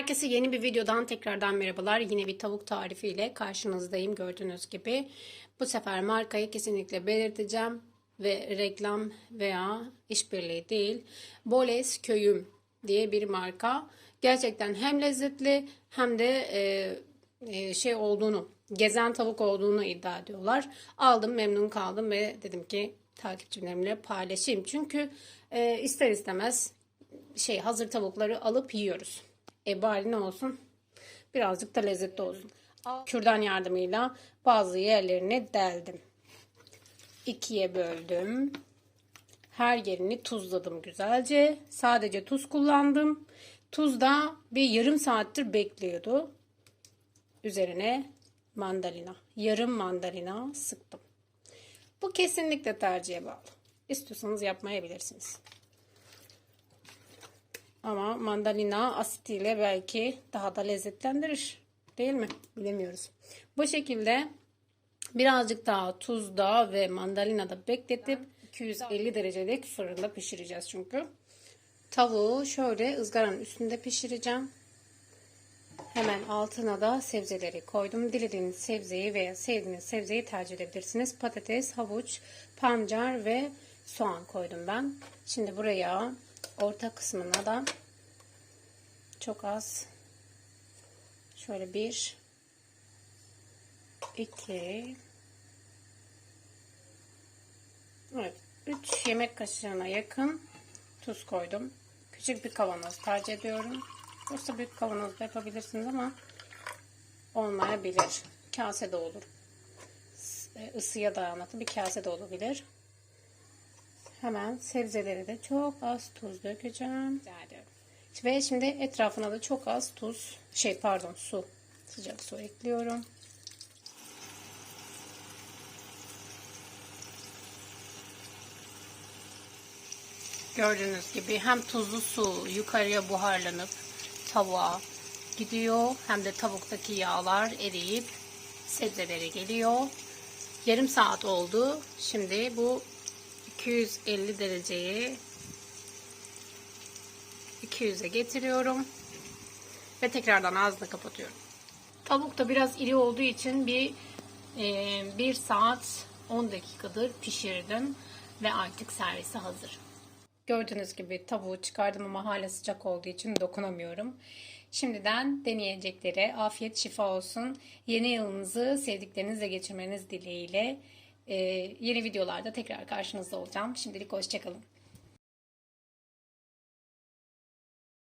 Herkese yeni bir videodan tekrardan merhabalar. Yine bir tavuk tarifiyle karşınızdayım gördüğünüz gibi. Bu sefer markayı kesinlikle belirteceğim ve reklam veya işbirliği değil. Boles Köyüm diye bir marka. Gerçekten hem lezzetli hem de e, e, şey olduğunu, gezen tavuk olduğunu iddia ediyorlar. Aldım, memnun kaldım ve dedim ki takipçilerimle paylaşayım. Çünkü e, ister istemez şey hazır tavukları alıp yiyoruz. E bari ne olsun? Birazcık da lezzetli olsun. Kürdan yardımıyla bazı yerlerini deldim. İkiye böldüm. Her yerini tuzladım güzelce. Sadece tuz kullandım. Tuz da bir yarım saattir bekliyordu. Üzerine mandalina. Yarım mandalina sıktım. Bu kesinlikle tercihe bağlı. İstiyorsanız yapmayabilirsiniz. Ama mandalina asitiyle belki daha da lezzetlendirir. Değil mi? Bilemiyoruz. Bu şekilde birazcık daha tuzda ve mandalina da bekletip 250 derecelik fırında pişireceğiz çünkü. Tavuğu şöyle ızgaranın üstünde pişireceğim. Hemen altına da sebzeleri koydum. Dilediğiniz sebzeyi veya sevdiğiniz sebzeyi tercih edebilirsiniz. Patates, havuç, pancar ve soğan koydum ben. Şimdi buraya orta kısmına da çok az şöyle bir iki evet üç yemek kaşığına yakın tuz koydum. Küçük bir kavanoz tercih ediyorum. Yoksa büyük kavanoz da yapabilirsiniz ama olmayabilir. Kase de olur. Isıya dayanıklı bir kase de olabilir. Hemen sebzeleri de çok az tuz dökeceğim. Ve şimdi etrafına da çok az tuz, şey pardon su, sıcak su ekliyorum. Gördüğünüz gibi hem tuzlu su yukarıya buharlanıp tavuğa gidiyor hem de tavuktaki yağlar eriyip sebzeleri geliyor. Yarım saat oldu. Şimdi bu 250 dereceyi 200'e getiriyorum. Ve tekrardan ağzını kapatıyorum. Tavuk da biraz iri olduğu için bir e, 1 saat 10 dakikadır pişirdim. Ve artık servise hazır. Gördüğünüz gibi tavuğu çıkardım ama hala sıcak olduğu için dokunamıyorum. Şimdiden deneyeceklere afiyet şifa olsun. Yeni yılınızı sevdiklerinizle geçirmeniz dileğiyle. Ee, yeni videolarda tekrar karşınızda olacağım. Şimdilik hoşçakalın.